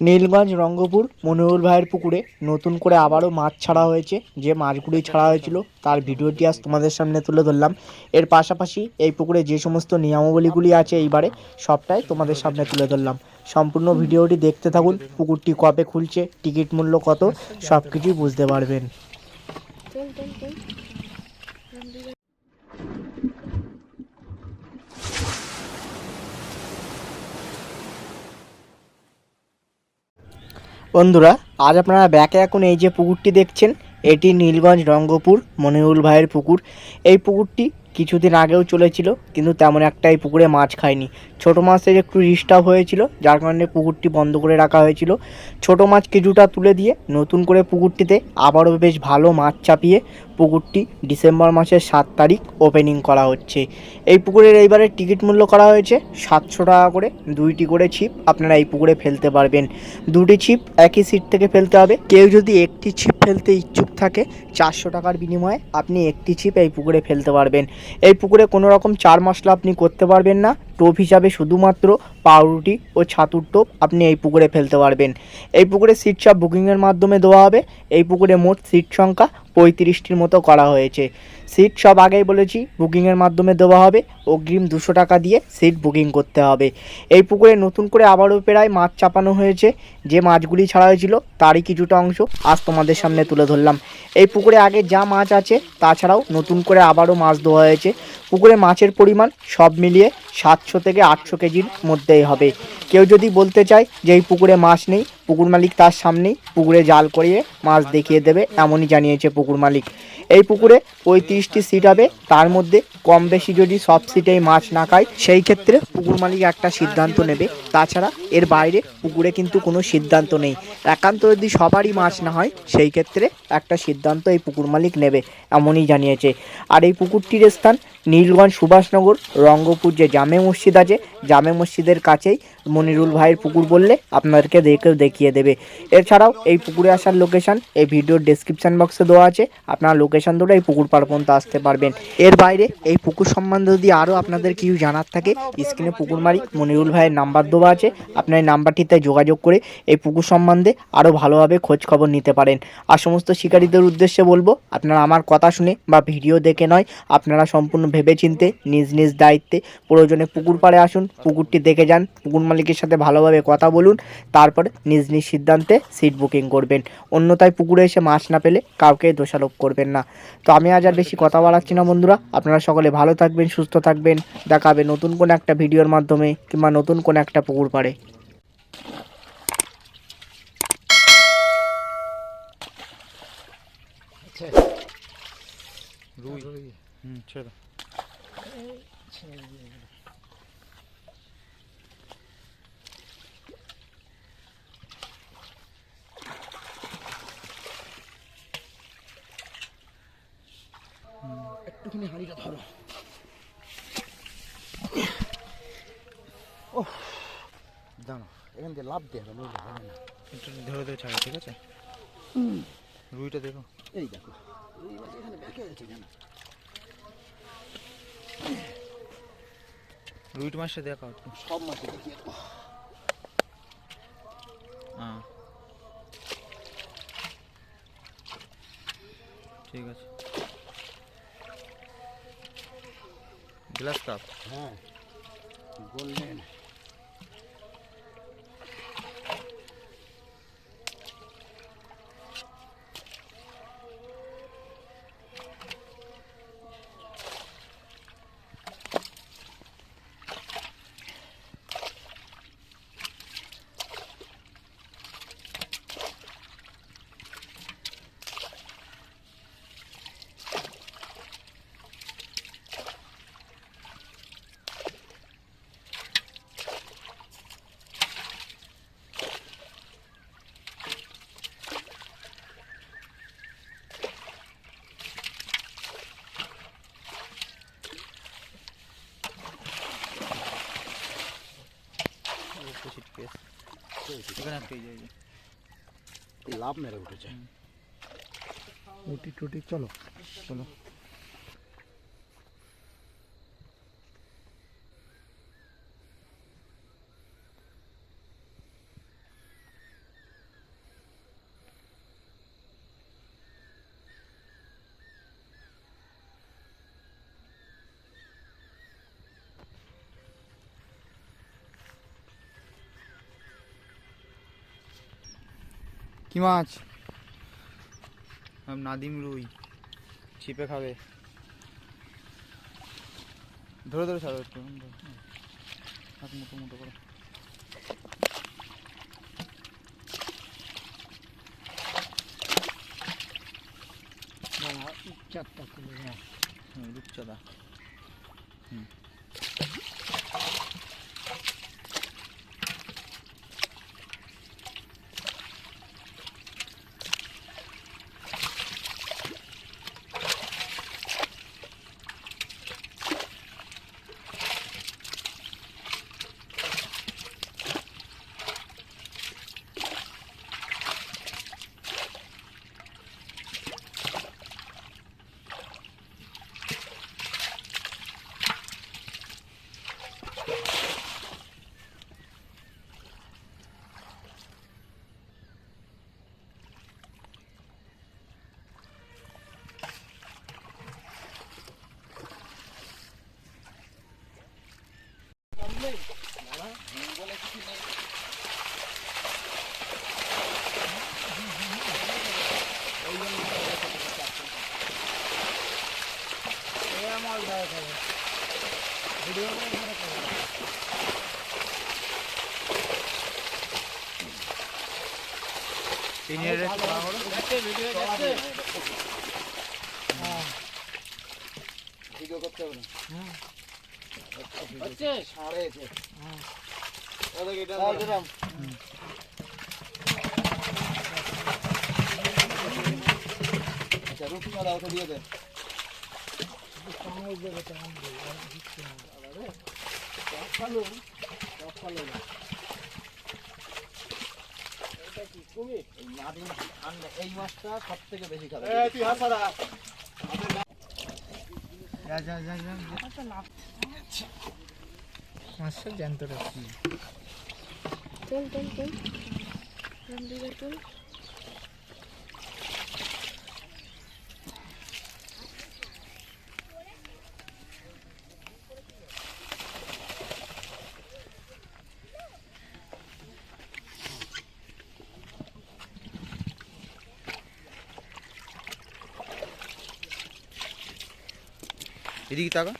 নীলগঞ্জ, রঙ্গপুর, মনিরুল ভাইয়ের পুকুরে নতুন করে আবারও মাছ ছাড়া হয়েছে। যে মাছগুলি ছাড়া হয়েছিল, তার ভিডিওটি আজ তোমাদের সামনে তুলে ধরলাম। এর পাশাপাশি এই পুকুরে যে সমস্ত নিয়মাবলীগুলি আছে এইবারে, সবটাই তোমাদের সামনে তুলে ধরলাম। সম্পূর্ণ ভিডিওটি দেখতে থাকুন, পুকুরটি কবে খুলছে, টিকিট মূল্য কত সব কিছুই বুঝতে পারবেন। বন্ধুরা, আজ আপনারা ব্যাকে এখন এই যে পুকুরটি দেখছেন, এটি নীলগঞ্জ রঙ্গপুর মনিরুল ভাইয়ের পুকুর। এই পুকুরটি কিছুদিন আগেও চলেছিল, কিন্তু তেমন একটা এই পুকুরে মাছ খায়নি। ছোট মাছের একটু ডিস্টার্ব হয়েছিল, যার কারণে পুকুরটি বন্ধ করে রাখা হয়েছিল। ছোট মাছ কিছুটা তুলে দিয়ে নতুন করে পুকুরটিতে আবারও বেশ ভালো মাছ চাপিয়ে পুকুরটি ডিসেম্বর মাসের সাত তারিখ ওপেনিং করা হচ্ছে। এই পুকুরের এইবারের টিকিট মূল্য করা হয়েছে সাতশো টাকা করে। দুইটি করে ছিপ আপনারা এই পুকুরে ফেলতে পারবেন। দুটি ছিপ একই সিট থেকে ফেলতে হবে। কেউ যদি একটি ছিপ ফেলতে ইচ্ছুক থাকে। চারশো টাকার বিনিময়ে আপনি একটি ছিপ এই পুকুরে ফেলতে পারবেন। এই পুকুরে কোনো রকম চার মশলা আপনি করতে পারবেন না। টোপ হিসাবে শুধুমাত্র পাউরুটি ও ছাতুর টোপ আপনি এই পুকুরে ফেলতে পারবেন। এই পুকুরে সিট সাপ বুকিংয়ের মাধ্যমে দেওয়া হবে। এই পুকুরে মোট সিট সংখ্যা পঁয়ত্রিশটির মতো করা হয়েছে। সিট সব আগেই বলেছি বুকিংয়ের মাধ্যমে দেওয়া হবে। অগ্রিম দুশো টাকা দিয়ে সিট বুকিং করতে হবে। এই পুকুরে নতুন করে আবারও প্রায় মাছ চাপানো হয়েছে। যে মাছগুলি ছাড়া হয়েছিল, তারই কিছুটা অংশ আজ তোমাদের সামনে তুলে ধরলাম। এই পুকুরে আগে যা মাছ আছে, তাছাড়াও নতুন করে আবারও মাছ দেওয়া হয়েছে। পুকুরে মাছের পরিমাণ সব মিলিয়ে সাতশো থেকে আটশো কেজির মধ্যেই হবে। কেউ যদি বলতে চায় যে এই পুকুরে মাছ নেই, পুকুর মালিক তার সামনেই পুকুরে জাল করিয়ে মাছ দেখিয়ে দেবে, এমনই জানিয়েছে পুকুর মালিক। এই পুকুরে পঁয়ত্রিশটি সিট হবে। তার মধ্যে কম বেশি যদি সব সিটেই মাছ না খায়, সেই ক্ষেত্রে পুকুর মালিক একটা সিদ্ধান্ত নেবে। তাছাড়া এর বাইরে পুকুরে কিন্তু কোনো সিদ্ধান্ত নেই। একান্ত যদি সবারই মাছ না হয়, সেই ক্ষেত্রে একটা সিদ্ধান্ত এই পুকুর মালিক নেবে, এমনই জানিয়েছে। আর এই পুকুরটির স্থান নীলগঞ্জ সুভাষনগর, রঙ্গপুর যে জামে মসজিদ আছে, জামে মসজিদের কাছেই মনিরুল ভাইয়ের পুকুর বললে আপনাদেরকে দেখে দেখিয়ে দেবে। এছাড়াও এই পুকুরে আসার লোকেশন এই ভিডিওর ডেসক্রিপশন বক্সে দেওয়া আছে। আপনারা লোকেশান ধরে এই পুকুর পাড় পর্যন্ত আসতে পারবেন। এর বাইরে এই পুকুর সম্বন্ধে যদি আরও আপনাদের কিছু জানার থাকে স্ক্রিনে পুকুর মালিক মনিরুল ভাইয়ের নাম্বার দেওয়া আছে। আপনার এই নাম্বারটিতে যোগাযোগ করে এই পুকুর সম্বন্ধে আরও ভালোভাবে খোঁজ খবর নিতে পারেন। আর সমস্ত শিকারীদের উদ্দেশ্যে বলব, আপনারা আমার কথা শুনে বা ভিডিও দেখে নয়, আপনারা সম্পূর্ণ ভেবেচিন্তে নিজ নিজ দায়িত্বে প্রয়োজনে পুকুর পাড়ে আসুন, পুকুরটি দেখে যান, পুকুর মালিকের সাথে ভালোভাবে কথা বলুন তারপরে নিজ নিজ সিদ্ধান্তে সিট বুকিং করবেন। অন্যথায় পুকুরে এসে মাছ না পেলে কাউকে দোষারোপ করবেন না। তো আমি আজ আর বেশি কথা বাড়াচ্ছি না বন্ধুরা আপনারা সকলে ভালো থাকবেন সুস্থ থাকবেন। দেখা হবে নতুন কোনো একটা ভিডিওর মাধ্যমে কিংবা নতুন কোনো একটা পুকুর পাড়ে। রুই। হুম ছেড়ে একটুখানি হাঁড়িটা ধরো দাঁড়ো এখান দিয়ে লাভ দিয়ে হবে হবে না। একটু ধরে ধরে ছাড়া ঠিক আছে? রুইটা দেখো। এই দেখো এখানে ব্যাকে আছে কেন? রুইট মাছটা দেখো একটু সব মাছে দেখিয়ে দেবো হ্যাঁ ঠিক আছে। Glass cup. হ্যাঁ গোল্ডেন এখানে একটা এই যে- এই যে। লাভ মেরে উঠেছে উটি টুটি চলো চলো কি মাছ? নাদিম রুই। ছিপে খাবে। ধরে ধরে ছাড়ো একটু। হাত মুটো মুটো করে। হুম, রূপচাঁদা। হুম। ভিডিও করতে হবে না। হচ্ছে সাড়ে ওদেরকে এটা আচ্ছা রূপচাঁদা ওকে দিয়ে দে। এই নাদিম ঠান্ডা এই মাছটা সব থেকে বেশি খাবে যা যা যা যা মাছটা জ্যান্ত রাখছি চল চল চল চল দিকে চল এদিকে তাকা